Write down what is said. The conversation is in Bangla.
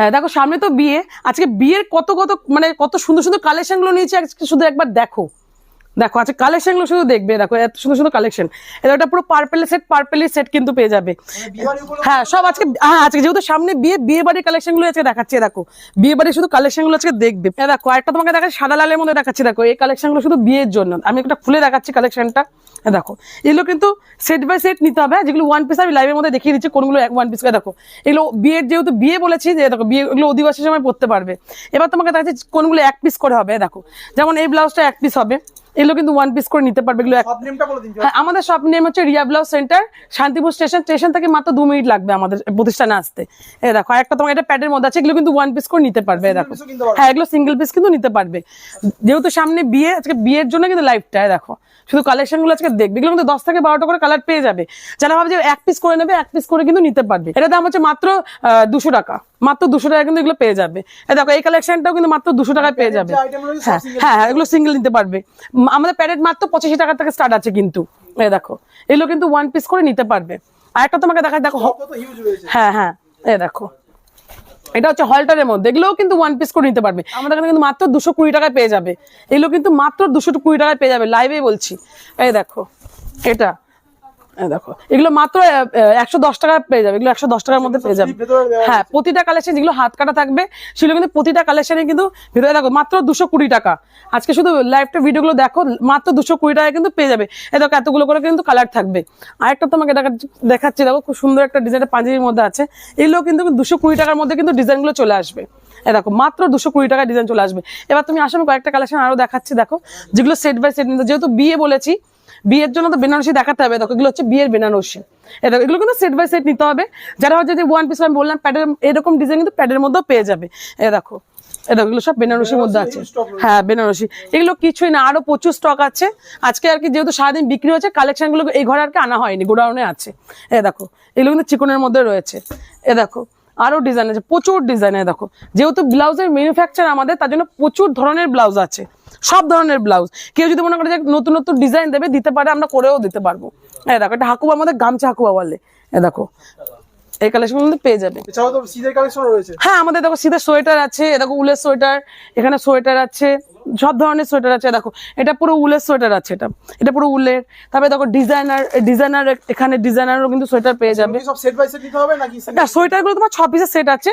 হ্যাঁ দেখো সামনে তো বিয়ে। আজকে বিয়ের কত কত মানে কত সুন্দর সুন্দর কালেকশনগুলো নিয়েছে, আজকে শুধু একবার দেখো। দেখো আচ্ছা কালেকশনগুলো শুধু দেখবে দেখো এত সুন্দর সুন্দর কালেকশন এটা একটা পুরো পার্পেলের সেট পার্পেল সেট কিন্তু পেয়ে যাবে। মানে হ্যাঁ সব আজকে হ্যাঁ আজকে যেহেতু সামনে বিয়ে বিয়ে বাড়ির কালেকশনগুলো আজকে দেখাচ্ছি দেখো। বিয়ে বাড়ির শুধু কালেকশনগুলো আজকে দেখবে। এ দেখো একটা তোমাকে দেখাচ্ছি সাদা লালের মধ্যে দেখাচ্ছি দেখো। এই কালেকশনগুলো শুধু বিয়ের জন্য। আমি একটা খুলে দেখাচ্ছি কালেকশনটা দেখো। এগুলো কিন্তু সেট বাই সেট নিতে হবে যেগুলো ওয়ান পিস আমি লাইভের মধ্যে দেখিয়ে দিচ্ছি কোনগুলো ওয়ান পিস করে দেখো। এগুলো বিয়ের যেহেতু বিয়ে বলেছি যে দেখো বিয়ে এগুলো অধিবাসী সময় পড়তে পারবে। এবার তোমাকে দেখাচ্ছি কোনগুলো এক পিস করে হবে দেখো। যেমন এই ব্লাউজটা এক পিস হবে। এগুলো কিন্তু ওয়ান পিস করে নিতে পারবে এগুলো সব হ্যাঁ আমাদের শপ নেম হচ্ছে Riya blouse centre Shantipur station station থেকে মাত্র দু মিনিট লাগবে আমাদের প্রতিষ্ঠানে আসতে। এ দেখো একটা তোমার এটা প্যাডের মধ্যে আছে এগুলো কিন্তু ওয়ান পিস করে নিতে পারবে দেখো। হ্যাঁ এগুলো সিঙ্গেল পিস কিন্তু নিতে পারবে। যেহেতু সামনে বিয়ে আজকে বিয়ের জন্য কিন্তু লাইফটা দেখো। শুধু কালেকশনগুলো আজকে দেখবে এগুলো কিন্তু দশ থেকে বারোটা করে কালার পেয়ে যাবে। যারা ভাবে যে এক পিস করে নেবে এক পিস করে কিন্তু নিতে পারবে। এটা দাম হচ্ছে মাত্র দুশো টাকা। মাত্র দুশো টাকা কিন্তু এগুলো পেয়ে যাবে। দেখো এই কালেকশনটাও কিন্তু মাত্র দুশো টাকায় পেয়ে যাবে। হ্যাঁ হ্যাঁ এগুলো সিঙ্গেল নিতে পারবে। আমাদের প্যারেড মাত্র পঁচাশি টাকা থেকে স্টার্ট আছে কিন্তু। এই দেখো এগুলো কিন্তু ওয়ান পিস করে নিতে পারবে। আর একটা তোমাকে দেখা দেখো হ্যাঁ হ্যাঁ এই দেখো। এটা হচ্ছে হলটারের মধ্যে এগুলোও কিন্তু ওয়ান পিস করে নিতে পারবে। আমাদের এখানে কিন্তু মাত্র দুশো কুড়ি টাকায় পেয়ে যাবে। এগুলো কিন্তু মাত্র দুশো কুড়ি টাকায় পেয়ে যাবে লাইভেই বলছি। এই দেখো এটা। দেখো। এগুলো মাত্র একশো দশ টাকায় পেয়ে যাবে। এগুলো একশো দশ টাকার মধ্যে পেয়ে যাবে। হ্যাঁ প্রতিটা কালেকশন যেগুলো হাত কাটা থাকবে সেগুলো কিন্তু প্রতিটা কালেকশনে কিন্তু ভিতরে দেখো মাত্র দুশো কুড়ি টাকা। আজকে শুধু লাইভটা ভিডিওগুলো দেখো মাত্র দুশো কুড়ি টাকায় কিন্তু পেয়ে যাবে। এ দেখো এতগুলো করে কিন্তু কালার থাকবে। আরেকটা তোমাকে দেখা- দেখাচ্ছি দেখো খুব সুন্দর একটা ডিজাইন পাঞ্জাবির মধ্যে আছে। এগুলো কিন্তু দুশো কুড়ি টাকার মধ্যে কিন্তু ডিজাইনগুলো চলে আসবে। এ দেখো মাত্র দুশো কুড়ি টাকা ডিজাইন চলে আসবে। এবার তুমি আসলে কয়েকটা কালেকশন আরও দেখাচ্ছি দেখো। যেগুলো সেট বাই সেট যেহেতু বিয়ে বলেছি বিয়ের জন্য তো বেনারসি দেখাতে হবে। দেখো এগুলো হচ্ছে বিয়ের বেনারসি। এটা এগুলো কিন্তু সেট বাই সেট নিতে হবে। যারা হচ্ছে যে ওয়ান পিস আমি বললাম প্যাডের এরকম ডিজাইন কিন্তু প্যাডের মধ্যেও পেয়ে যাবে। এ দেখো দেখো এগুলো সব বেনারসির মধ্যে আছে। হ্যাঁ বেনারসি। এগুলো কিছুই না আরও প্রচুর স্টক আছে। আজকে আর কি যেহেতু সারাদিন বিক্রি হচ্ছে কালেকশনগুলো এই ঘরে আর কি আনা হয়নি গোডাউনে আছে। এ দেখো এগুলো কিন্তু চিকনের মধ্যে রয়েছে। এ দেখো আরও ডিজাইন আছে, প্রচুর ডিজাইন দেখো। যেহেতু ব্লাউজের ম্যানুফ্যাকচার আমাদের, তার জন্য প্রচুর ধরনের ব্লাউজ আছে। সব ধরনের ব্লাউজ। কেউ যদি মনে করে যে নতুন নতুন ডিজাইন দেবে, দিতে পারে, আমরা করেও দিতে পারব। হ্যাঁ দেখো, এটা হাকুবা আমাদের গামছা হাকুবা বলে। এ দেখো এই কালেকশন পেয়ে যাবে। এছাড়াও তো সিদের কালেকশন রয়েছে। হ্যাঁ আমাদের দেখো শীতের সোয়েটার আছে দেখো উলের সোয়েটার এখানে সোয়েটার আছে সব ধরনের সোয়েটার আছে দেখো এটা পুরো উলের সোয়েটার আছে এটা এটা পুরো উলের তারপরে দেখো ডিজাইনার ডিজাইনার এখানে ডিজাইনারও কিন্তু সোয়েটার পেয়ে যাবে। সব সেট বাই সেট নিতে হবে নাকি না সোয়েটারগুলো তোমার ছ পিসের সেট আছে